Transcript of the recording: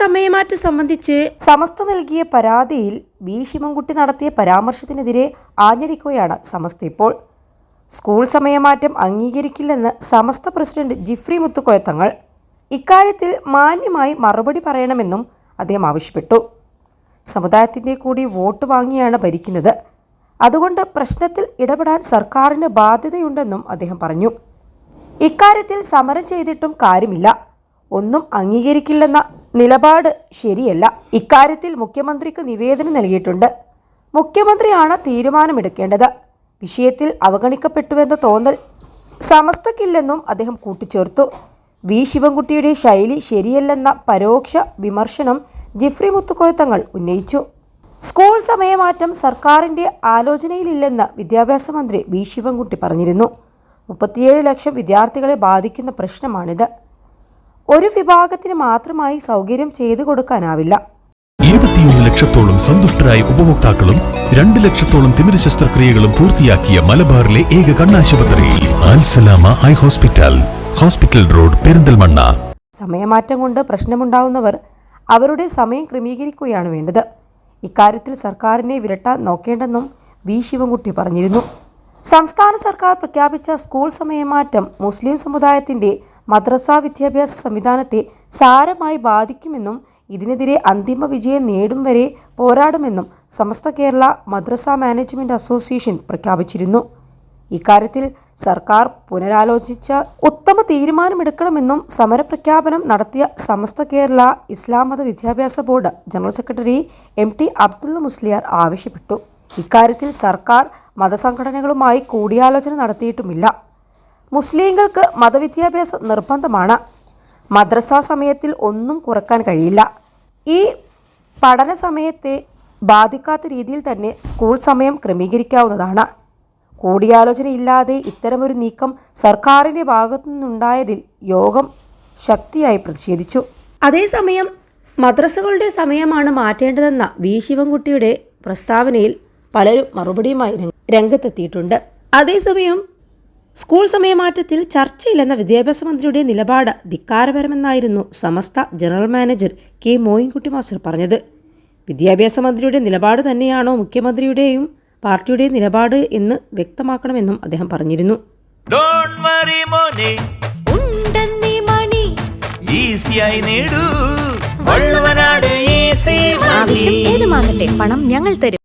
സമയമാറ്റം സംബന്ധിച്ച് സമസ്ത നൽകിയ പരാതിയിൽ വി. ശിവൻകുട്ടി നടത്തിയ പരാമർശത്തിനെതിരെ ആഞ്ഞടിക്കുകയാണ് സമസ്ത ഇപ്പോൾ. സ്കൂൾ സമയമാറ്റം അംഗീകരിക്കില്ലെന്ന് സമസ്ത പ്രസിഡന്റ് ജിഫ്രി മുത്തുക്കോയ തങ്ങൾ. ഇക്കാര്യത്തിൽ മാന്യമായി മറുപടി പറയണമെന്നും അദ്ദേഹം ആവശ്യപ്പെട്ടു. സമുദായത്തിന്റെ കൂടി വോട്ട് വാങ്ങിയാണ് ഭരിക്കുന്നത്. അതുകൊണ്ട് പ്രശ്നത്തിൽ ഇടപെടാൻ സർക്കാരിന് ബാധ്യതയുണ്ടെന്നും അദ്ദേഹം പറഞ്ഞു. ഇക്കാര്യത്തിൽ സമരം ചെയ്തിട്ടും കാര്യമില്ല. ഒന്നും അംഗീകരിക്കില്ലെന്ന നിലപാട് ശരിയല്ല. ഇക്കാര്യത്തിൽ മുഖ്യമന്ത്രിക്ക് നിവേദനം നൽകിയിട്ടുണ്ട്. മുഖ്യമന്ത്രിയാണ് തീരുമാനമെടുക്കേണ്ടത്. വിഷയത്തിൽ അവഗണിക്കപ്പെട്ടുവെന്ന തോന്നൽ സമസ്തക്കില്ലെന്നും അദ്ദേഹം കൂട്ടിച്ചേർത്തു. വി. ശിവൻകുട്ടിയുടെ ശൈലി ശരിയല്ലെന്ന പരോക്ഷ വിമർശനം ജിഫ്രി മുത്തുക്കോയത്തങ്ങൾ ഉന്നയിച്ചു. സ്കൂൾ സമയമാറ്റം സർക്കാരിന്റെ ആലോചനയിലില്ലെന്ന് വിദ്യാഭ്യാസ മന്ത്രി വി. ശിവൻകുട്ടി പറഞ്ഞിരുന്നു. മുപ്പത്തിയേഴ് ലക്ഷം വിദ്യാർത്ഥികളെ ബാധിക്കുന്ന പ്രശ്നമാണിത്. ഒരു വിഭാഗത്തിന് മാത്രമായി സൗകര്യം ചെയ്തു കൊടുക്കാനാവില്ല. ഇരുപത്തിയൊന്ന് ലക്ഷത്തോളം സന്തുഷ്ടരായ ഉപഭോക്താക്കളും രണ്ട് ലക്ഷത്തോളം തിമിര ശസ്ത്രക്രിയകളും പൂർത്തിയാക്കിയ മലബാറിലെ ഏക കണ്ണാശുപത്രി eye hospital hospital road Perinthalmanna. സമയമാറ്റം കൊണ്ട് പ്രശ്നമുണ്ടാവുന്നവർ അവരുടെ സമയം ക്രമീകരിക്കുകയാണ് വേണ്ടത്. ഇക്കാര്യത്തിൽ സർക്കാരിനെ വിരട്ടാൻ നോക്കേണ്ടെന്നും വി ശിവൻകുട്ടി പറഞ്ഞിരുന്നു. സംസ്ഥാന സർക്കാർ പ്രഖ്യാപിച്ച സ്കൂൾ സമയമാറ്റം മുസ്ലിം സമുദായത്തിന്റെ മദ്രസ വിദ്യാഭ്യാസ സംവിധാനത്തെ സാരമായി ബാധിക്കുമെന്നും ഇതിനെതിരെ അന്തിമ വിജയം നേടും വരെ പോരാടുമെന്നും സമസ്ത കേരള മദ്രസ മാനേജ്മെന്റ് അസോസിയേഷൻ പ്രഖ്യാപിച്ചിരുന്നു. ഇക്കാര്യത്തിൽ സർക്കാർ പുനരാലോചിച്ച ഉത്തമ തീരുമാനമെടുക്കണമെന്നും സമരപ്രഖ്യാപനം നടത്തിയ സമസ്ത Kerala Islam Matha Vidyabhyasa board general secretary M T Abdulla Musliyar ആവശ്യപ്പെട്ടു. ഇക്കാര്യത്തിൽ സർക്കാർ മതസംഘടനകളുമായി കൂടിയാലോചന നടത്തിയിട്ടുമില്ല. മുസ്ലിങ്ങൾക്ക് മതവിദ്യാഭ്യാസം നിർബന്ധമാണ്. മദ്രസ സമയത്തിൽ ഒന്നും കുറയ്ക്കാൻ കഴിയില്ല. ഈ പഠന സമയത്തെ ബാധിക്കാത്ത രീതിയിൽ തന്നെ സ്കൂൾ സമയം ക്രമീകരിക്കാവുന്നതാണ്. കൂടിയാലോചനയില്ലാതെ ഇത്തരമൊരു നീക്കം സർക്കാരിന്റെ ഭാഗത്തു നിന്നുണ്ടായതിൽ യോഗം ശക്തിയായി പ്രതിഷേധിച്ചു. അതേസമയം മദ്രസകളുടെ സമയമാണ് മാറ്റേണ്ടതെന്ന വി. ശിവൻകുട്ടിയുടെ പ്രസ്താവനയിൽ പലരും മറുപടിയുമായി രംഗത്തെത്തിയിട്ടുണ്ട്. അതേസമയം സ്കൂൾ സമയമാറ്റത്തിൽ ചർച്ചയില്ലെന്ന വിദ്യാഭ്യാസ മന്ത്രിയുടെ നിലപാട് ധിക്കാരപരമെന്നായിരുന്നു Samastha general manager K Moinkutty master പറഞ്ഞത്. വിദ്യാഭ്യാസ മന്ത്രിയുടെ നിലപാട് തന്നെയാണോ മുഖ്യമന്ത്രിയുടെയും പാർട്ടിയുടെയും നിലപാട് എന്ന് വ്യക്തമാക്കണമെന്നും അദ്ദേഹം പറഞ്ഞിരുന്നു. ഡോണ്ട് വറി മോനെ. ഉണ്ടെന്നീ മണി. ഈസിയായി നേടൂ. വള്ളുവനാട് ഈസി ആവശ്യം ഏതുമാകട്ടെ പണം ഞങ്ങൾ തരും.